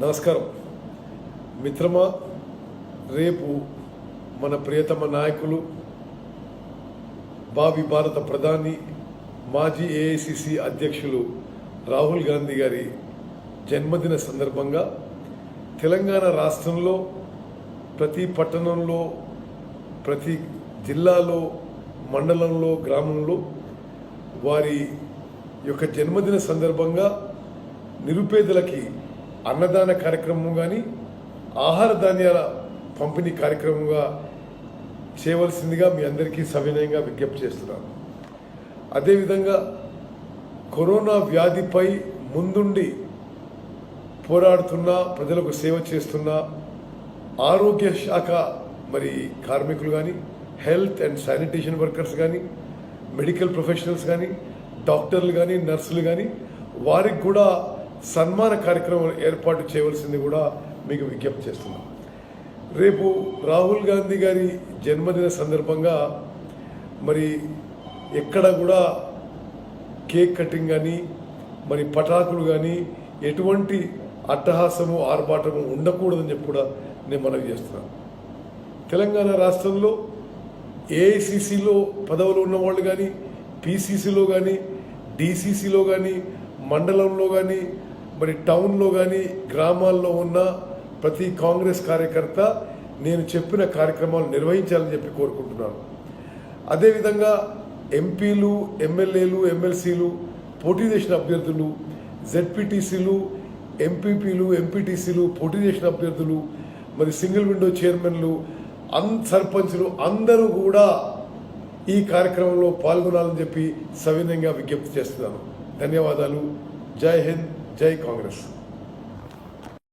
నమస్కారం. మిత్రమా రేపు మన ప్రియతమ నాయకులు భావి భారత ప్రధాని మాజీ ఏఐసిసి అధ్యక్షులు రాహుల్ గాంధీ గారి జన్మదిన సందర్భంగా తెలంగాణ రాష్ట్రంలో ప్రతి పట్టణంలో ప్రతి జిల్లాలో మండలంలో గ్రామంలో వారి యొక్క జన్మదిన సందర్భంగా నిరుపేదలకి అన్నదాన కార్యక్రమం కానీ ఆహార ధాన్యాల పంపిణీ కార్యక్రమంగా చేయవలసిందిగా మీ అందరికీ సవినయంగా విజ్ఞప్తి చేస్తున్నాను. అదేవిధంగా కరోనా వ్యాధిపై ముందుండి పోరాడుతున్న ప్రజలకు సేవ చేస్తున్న ఆరోగ్య శాఖ మరి కార్మికులు కానీ హెల్త్ అండ్ శానిటేషన్ వర్కర్స్ కానీ మెడికల్ ప్రొఫెషనల్స్ కానీ డాక్టర్లు కానీ నర్సులు కానీ వారికి కూడా సన్మాన కార్యక్రమం ఏర్పాటు చేయవలసింది కూడా మీకు విజ్ఞప్తి చేస్తున్నాం. రేపు రాహుల్ గాంధీ గారి జన్మదిన సందర్భంగా మరి ఎక్కడ కూడా కేక్ కటింగ్ కానీ మరి పటాకులు కానీ ఎటువంటి అట్టహాసము ఆర్భాటము ఉండకూడదని చెప్పి కూడా నేను మనవి చేస్తున్నాను. తెలంగాణ రాష్ట్రంలో ఏఐసిసిలో పదవులు ఉన్నవాళ్ళు కానీ పిసిసిలో కానీ డిసిసిలో కానీ మండలంలో కానీ మరి టౌన్లో కానీ గ్రామాల్లో ఉన్న ప్రతి కాంగ్రెస్ కార్యకర్త నేను చెప్పిన కార్యక్రమాలు నిర్వహించాలని చెప్పి కోరుకుంటున్నాను. అదేవిధంగా ఎంపీలు ఎమ్మెల్యేలు ఎమ్మెల్సీలు పోటీ చేసిన అభ్యర్థులు జెడ్పీటీసీలు ఎంపీపీలు ఎంపీటీసీలు పోటీ చేసిన అభ్యర్థులు మరి సింగిల్ విండో చైర్మన్లు అన్ సర్పంచ్లు అందరూ కూడా ఈ కార్యక్రమంలో పాల్గొనాలని చెప్పి సవినయంగా విజ్ఞప్తి చేస్తున్నాను. ధన్యవాదాలు. జై హింద్. జై కాంగ్రెస్